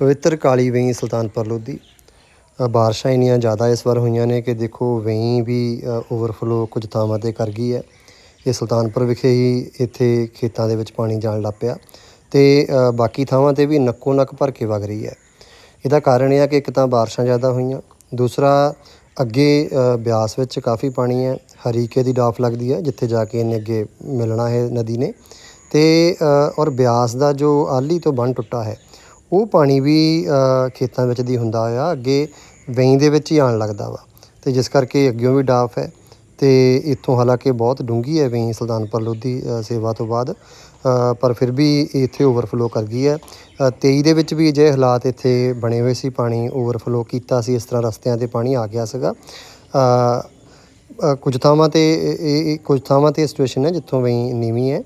ਪਵਿੱਤਰ ਕਾਲੀ ਵੇਈ ਸੁਲਤਾਨਪੁਰ ਲੋਧੀ। ਬਾਰਿਸ਼ਾਂ ਇੰਨੀਆਂ ਜ਼ਿਆਦਾ ਇਸ ਵਾਰ ਹੋਈਆਂ ਨੇ ਕਿ ਦੇਖੋ ਵੇਈ ਵੀ ਓਵਰਫਲੋ ਕੁਝ ਥਾਵਾਂ ਤੇ ਕਰ ਗਈ ਹੈ। ਇਹ ਸੁਲਤਾਨਪੁਰ ਵਿਖੇ ਹੀ ਇੱਥੇ ਖੇਤਾਂ ਦੇ ਵਿੱਚ ਪਾਣੀ ਜਾਣ ਲੱਗ ਪਿਆ ਤੇ ਬਾਕੀ ਥਾਵਾਂ ਤੇ ਵੀ ਨੱਕੋ ਨੱਕ ਭਰ ਕੇ ਵਗ ਰਹੀ ਹੈ। ਇਹਦਾ ਕਾਰਨ ਇਹ ਆ ਕਿ ਇੱਕ ਤਾਂ ਬਾਰਿਸ਼ਾਂ ਜ਼ਿਆਦਾ ਹੋਈਆਂ, ਦੂਸਰਾ ਅੱਗੇ ਬਿਆਸ ਵਿੱਚ ਕਾਫੀ ਪਾਣੀ ਹੈ, ਹਰੀਕੇ ਦੀ ਡਾਫ ਲੱਗਦੀ ਹੈ ਜਿੱਥੇ ਜਾ ਕੇ ਇਹਨੇ ਅੱਗੇ ਮਿਲਣਾ ਹੈ ਨਦੀ ਨੇ ਤੇ ਔਰ ਬਿਆਸ ਦਾ ਜੋ ਆਲੀ ਤੋਂ ਬੰਨ ਟੁੱਟਾ ਹੈ ਉਹ ਪਾਣੀ ਵੀ ਖੇਤਾਂ ਵਿੱਚ ਦੀ ਹੁੰਦਾ ਆ ਅੱਗੇ ਵੇਈ ਦੇ ਵਿੱਚ ਹੀ ਆਉਣ ਲੱਗਦਾ ਵਾ। ਤੇ ਜਿਸ ਕਰਕੇ ਅੱਗਿਓਂ ਵੀ ਡਾਫ ਹੈ। ਤੇ ਇੱਥੋਂ ਹਾਲਾਂਕਿ ਬਹੁਤ ਡੂੰਘੀ ਹੈ ਵੇਈ ਸੁਲਤਾਨਪੁਰ ਲੋਧੀ ਸੇਵਾ ਤੋਂ ਬਾਅਦ। ਪਰ ਫਿਰ ਵੀ ਇੱਥੇ ਓਵਰਫਲੋ ਕਰ ਗਈ ਹੈ। ਅ, 23 ਦੇ ਵਿੱਚ ਵੀ ਅਜਿਹੇ ਹਾਲਾਤ ਇੱਥੇ ਬਣੇ ਹੋਏ ਸੀ। ਪਾਣੀ ਓਵਰਫਲੋ ਕੀਤਾ ਸੀ। ਇਸ ਤਰ੍ਹਾਂ ਰਸਤਿਆਂ ਤੇ ਪਾਣੀ ਆ ਗਿਆ ਸੀਗਾ। ਕੁਝ ਥਾਵਾਂ ਤੇ ਇਹ- ਕੁਝ ਥਾਵਾਂ ਤੇ ਸਿਚੁਏਸ਼ਨ ਹੈ ਜਿੱਥੋਂ ਵੇਈ ਨੀਵੀਂ ਹੈ।